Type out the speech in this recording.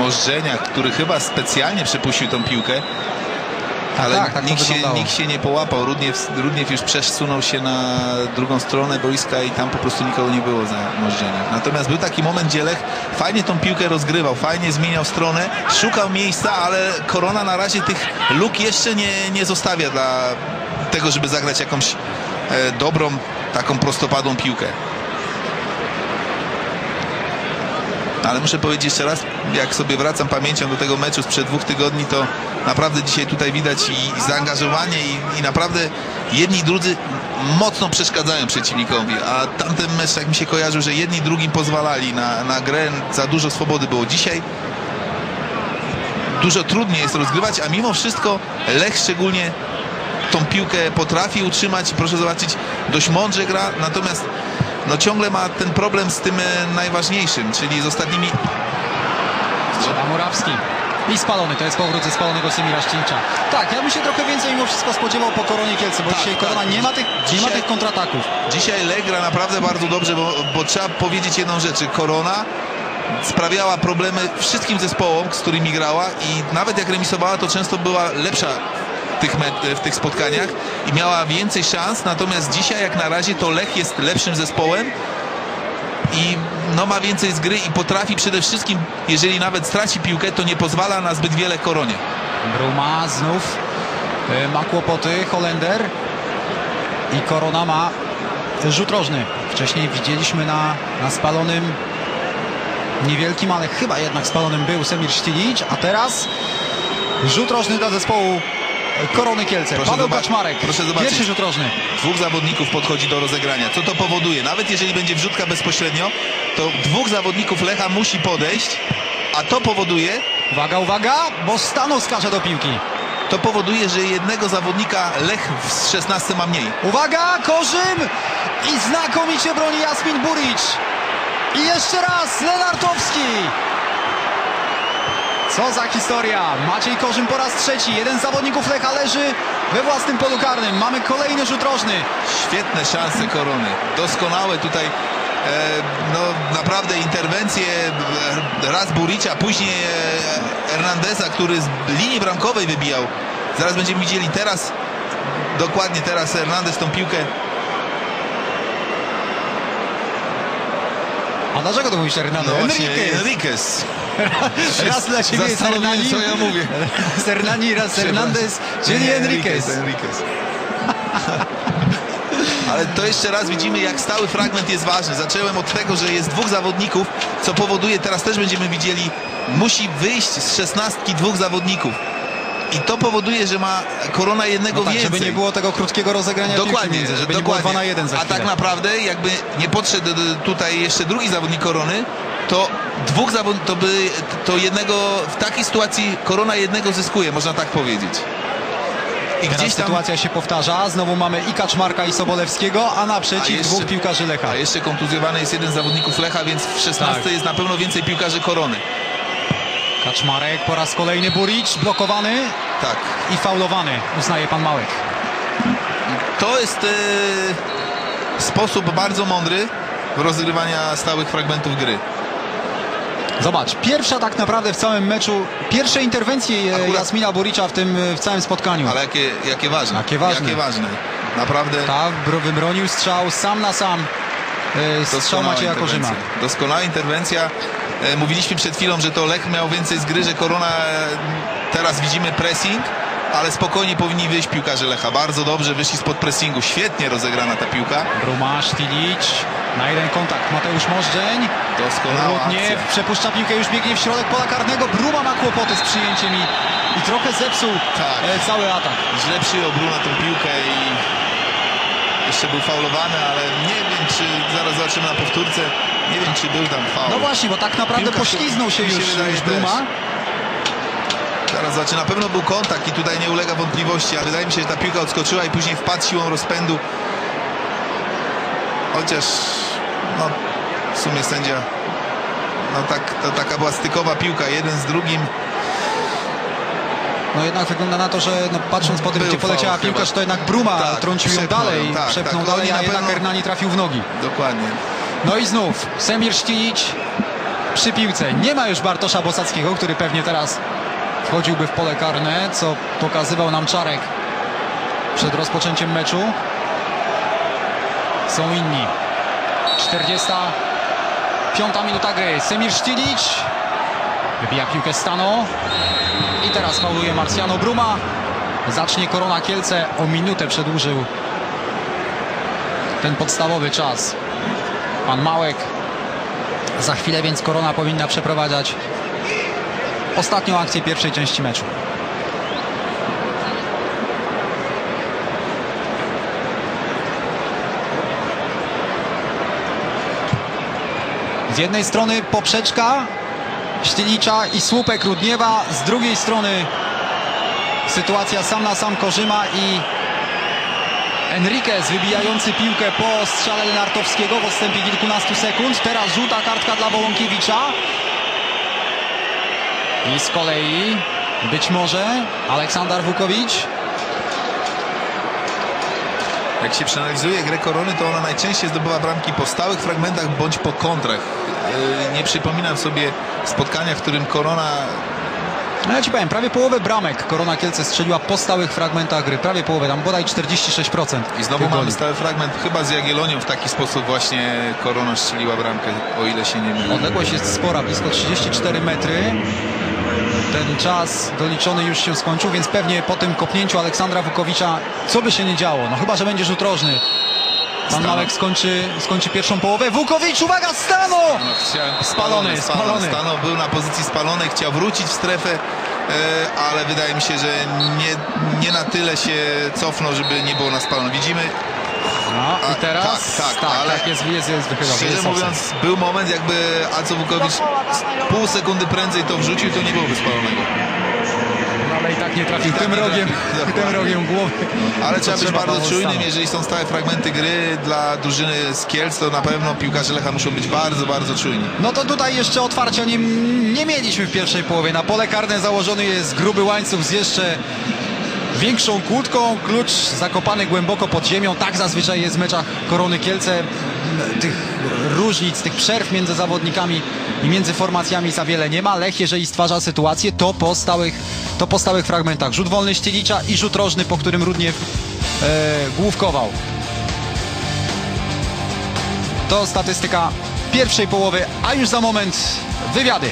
Możdżenia, który chyba specjalnie przepuścił tą piłkę. Ale tak, tak nikt, się, nikt się nie połapał. Rudniew, Rudniew już przesunął się na drugą stronę boiska i tam po prostu nikogo nie było za Możdżenia. Natomiast był taki moment, gdzie Lech fajnie tą piłkę rozgrywał, fajnie zmieniał stronę, szukał miejsca, ale Korona na razie tych luk jeszcze nie, nie zostawia dla tego, żeby zagrać jakąś e, dobrą, taką prostopadłą piłkę. Ale muszę powiedzieć jeszcze raz, jak sobie wracam pamięcią do tego meczu sprzed dwóch tygodni, to naprawdę dzisiaj tutaj widać i, i zaangażowanie i, i naprawdę jedni i drudzy mocno przeszkadzają przeciwnikowi, a tamten mecz tak mi się kojarzył, że jedni drugim pozwalali na, na grę, za dużo swobody było. Dzisiaj dużo trudniej jest rozgrywać, a mimo wszystko Lech szczególnie tą piłkę potrafi utrzymać proszę zobaczyć, dość mądrze gra, natomiast no ciągle ma ten problem z tym e, najważniejszym, czyli z ostatnimi Strzela Murawski. I spalony, to jest powrót ze spalonego Semira Ścińcza. Tak, ja bym się trochę więcej mimo wszystko spodziewał po Koronie Kielce, bo Tak, dzisiaj tak. Korona nie ma tych, nie ma Dzisiaj- tych kontrataków. Dzisiaj Lech gra naprawdę bardzo dobrze, bo, bo trzeba powiedzieć jedną rzecz. Korona sprawiała problemy wszystkim zespołom, z którymi grała i nawet jak remisowała, to często była lepsza tych, w tych spotkaniach i miała więcej szans, natomiast dzisiaj jak na razie to Lech jest lepszym zespołem i no, ma więcej z gry i potrafi przede wszystkim, jeżeli nawet straci piłkę, to nie pozwala na zbyt wiele Koronie. Bruma znów y, ma kłopoty, Holender i Korona ma rzut rożny. Wcześniej widzieliśmy na, na spalonym niewielkim, ale chyba jednak spalonym był Semir Ścilić, a teraz rzut rożny dla zespołu Korony Kielce. Proszę Paweł zobac- Kaczmarek, proszę zobaczyć. pierwszy rzut rożny. dwóch zawodników podchodzi do rozegrania. Co to powoduje? Nawet jeżeli będzie wrzutka bezpośrednio, to dwóch zawodników Lecha musi podejść, a to powoduje, Uwaga, uwaga, bo Stano skacze do piłki. to powoduje, że jednego zawodnika Lech w 16 ma mniej. Uwaga, Korzym i znakomicie broni Jasmin Buric. I jeszcze raz Lenartowski. Co za historia. Maciej Korzym po raz trzeci. Jeden z zawodników Lecha leży we własnym polu karnym. Mamy kolejny rzut rożny. Świetne szanse Korony. Doskonałe tutaj e, no naprawdę interwencje e, raz Buricia, później e, Hernandeza, który z linii bramkowej wybijał. Zaraz będziemy widzieli teraz dokładnie teraz Hernandez tą piłkę A dlaczego to mówisz Hernando? no Enriquez. Enriquez. Raz dla ciebie jest Hernani. co ja mówię. Hernani, raz Hernandez, czyli Enriquez. Enriquez. Ale to jeszcze raz widzimy, jak stały fragment jest ważny. Zacząłem od tego, że jest dwóch zawodników, co powoduje, teraz też będziemy widzieli, musi wyjść z szesnastki dwóch zawodników. I to powoduje, że ma korona jednego No tak, więcej. żeby nie było tego krótkiego rozegrania Dokładnie, między, żeby dokładnie. nie było 2 na 1 za A tak naprawdę jakby nie podszedł tutaj jeszcze drugi zawodnik korony, to dwóch zawodników, to by to jednego, w takiej sytuacji korona jednego zyskuje, można tak powiedzieć. I Teraz gdzieś tam sytuacja się powtarza. Znowu mamy i Kaczmarka i Sobolewskiego, a naprzeciw A jeszcze- dwóch piłkarzy Lecha. A jeszcze kontuzjowany jest jeden z zawodników Lecha, więc w 16 Tak. jest na pewno więcej piłkarzy korony. Kaczmarek po raz kolejny Buric, blokowany Tak. i faulowany, uznaje pan Małek. To jest e, sposób bardzo mądry rozgrywania stałych fragmentów gry. Zobacz, pierwsza tak naprawdę w całym meczu, pierwsze interwencje Akurat- Jasmina Buricza w tym e, w całym spotkaniu. Ale jakie, jakie ważne. Jakie ważne. Jakie ważne. Naprawdę Tak, bro- wybronił strzał sam na sam. e, Strzał doskonała Macieja. Korzyma. Doskonała interwencja. E, Mówiliśmy przed chwilą, że to Lech miał więcej z gry, że Korona teraz widzimy pressing, ale spokojnie powinni wyjść piłkarze Lecha. Bardzo dobrze wyszli spod pressingu. Świetnie rozegrana ta piłka. Bruma, Sztilić, na jeden kontakt Mateusz Możdżeń. Doskonała Rudniew przepuszcza piłkę, już biegnie w środek pola karnego. Bruma ma kłopoty z przyjęciem i, i trochę zepsuł Tak. e, cały atak. Źle przyjął Bruna tą piłkę i jeszcze był faulowany, ale nie wiem, czy zaraz zobaczymy na powtórce. Nie wiem, czy był tam faul. No właśnie, bo tak naprawdę Piłka pośliznął się mi się już, wydaje już też. Zaraz zobaczy, na pewno był kontakt i tutaj nie ulega wątpliwości, ale wydaje mi się, że ta piłka odskoczyła i później wpadł siłą rozpędu. Chociaż, no, w sumie sędzia, no tak, to taka była stykowa piłka, jeden z drugim. No jednak wygląda na to, że no, patrząc po tym, Był gdzie poleciała faul piłka, że to jednak Bruma Tak, trącił ją dalej, tak, przepchnął tak, dalej, oni a na jednak pewno- Hernani trafił w nogi. Dokładnie. No i znów Semir Ścilić przy piłce. Nie ma już Bartosza Bosackiego, który pewnie teraz wchodziłby w pole karne, co pokazywał nam Czarek przed rozpoczęciem meczu. Są inni. 45 minuta gry. Semir Sztilić wybija piłkę Stano i teraz fauluje Marciano Bruma. Zacznie Korona Kielce. O minutę przedłużył ten podstawowy czas. Pan Małek. Za chwilę więc Korona powinna przeprowadzać ostatnią akcję pierwszej części meczu. Z jednej strony poprzeczka Ścielicza i słupek Rudniewa, z drugiej strony sytuacja sam na sam Korzyma i Enriquez wybijający piłkę po strzale Lenartowskiego w odstępie kilkunastu sekund. Teraz żółta kartka dla Wołąkiewicza. I z kolei być może Aleksander Wukowicz. Jak się przeanalizuje grę Korony, to ona najczęściej zdobywa bramki po stałych fragmentach bądź po kontrach. Yy, Nie przypominam sobie spotkania, w którym Korona No ja ci powiem, prawie połowę bramek Korona Kielce strzeliła po stałych fragmentach gry. Prawie połowę, tam bodaj 46%. I znowu mamy goli. stały fragment, chyba z Jagiellonią w taki sposób właśnie Korona strzeliła bramkę, o ile się nie mylę. Odległość jest spora, blisko 34 metry. Ten czas doliczony już się skończył, więc pewnie po tym kopnięciu Aleksandra Wukowicza, co by się nie działo, no chyba, że będzie rzut rożny. Pan. Małek skończy, skończy pierwszą połowę. Wukowicz, uwaga, Stano! Chciałem- Spalony, spalony. Stano był na pozycji spalonej, chciał wrócić w strefę, e, ale wydaje mi się, że nie, nie na tyle się cofnął, żeby nie było na spalono. Widzimy, No i teraz, tak, tak, ale tak jest, jest, jest szczerze jest offside. mówiąc, był moment jakby Aco Wukowicz pół sekundy prędzej to wrzucił, to nie byłoby spalonego. No, ale i tak nie trafił I tak tym nie rogiem, trafił, tym rogiem głowy. Ale trzeba być bardzo czujnym, jeżeli są stałe fragmenty gry dla drużyny z Kielc, to na pewno piłkarze Lecha muszą być bardzo, bardzo czujni. No to tutaj jeszcze otwarcia nie, nie mieliśmy w pierwszej połowie. Na pole karne założony jest gruby łańcuch z jeszcze większą kłódką. Klucz zakopany głęboko pod ziemią. Tak zazwyczaj jest w meczach Korony Kielce. Tych różnic, tych przerw między zawodnikami i między formacjami za wiele nie ma. Lech, jeżeli stwarza sytuację, to po stałych, to po stałych fragmentach. Rzut wolny Ścielicza i rzut rożny, po którym Rudniew e, główkował. To statystyka pierwszej połowy, a już za moment wywiady.